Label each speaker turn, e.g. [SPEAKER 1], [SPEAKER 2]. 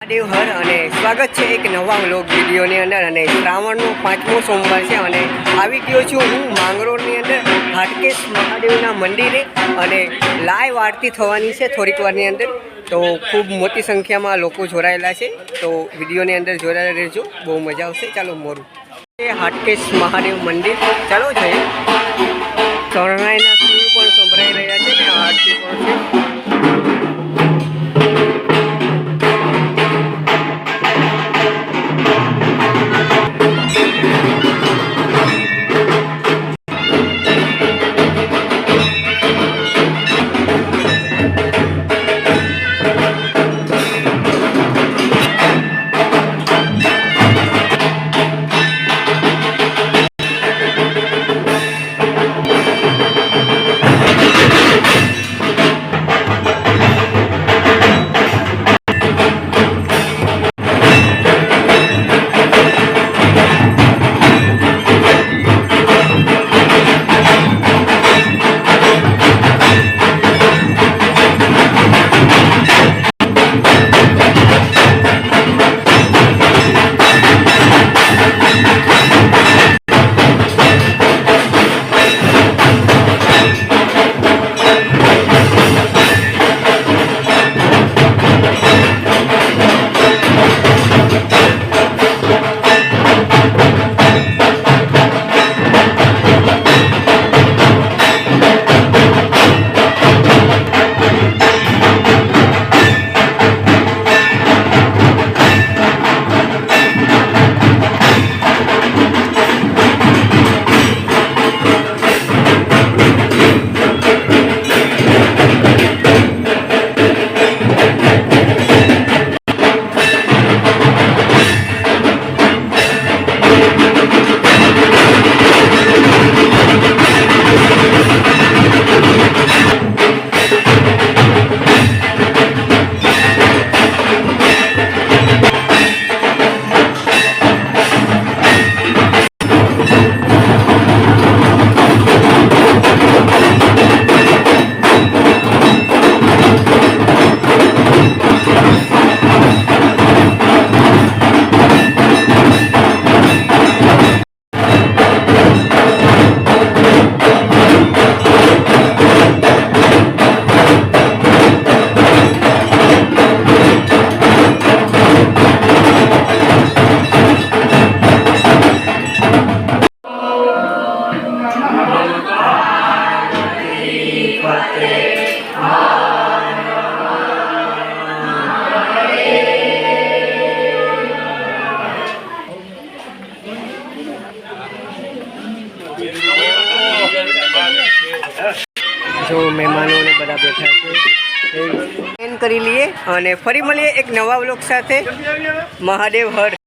[SPEAKER 1] મહાદેવ હર અને સ્વાગત છે એક નવા વ્લોગ વિડીયોની અંદર અને શ્રાવણનો પાંચમો સોમવાર છે અને આવી ગયો છું હું માંગરોળની અંદર હાટકેશ મહાદેવના મંદિરે અને લાઈવ આરતી થવાની છે થોડીક વારની અંદર. તો ખૂબ મોટી સંખ્યામાં લોકો જોડાયેલા છે. તો વિડીયોની અંદર જોડાયેલા રહેજો. બહુ મજા આવશે. ચાલો મોરું. એ હાટકેશ મહાદેવ મંદિર. ચાલો જઈએ. શરણાઈના સૂર પણ સંભળાઈ જો મહેમાનો બધા બેઠા કરી લઈએ અને ફરી મળીએ એક નવા વ્લોગ સાથે. મહાદેવ હર.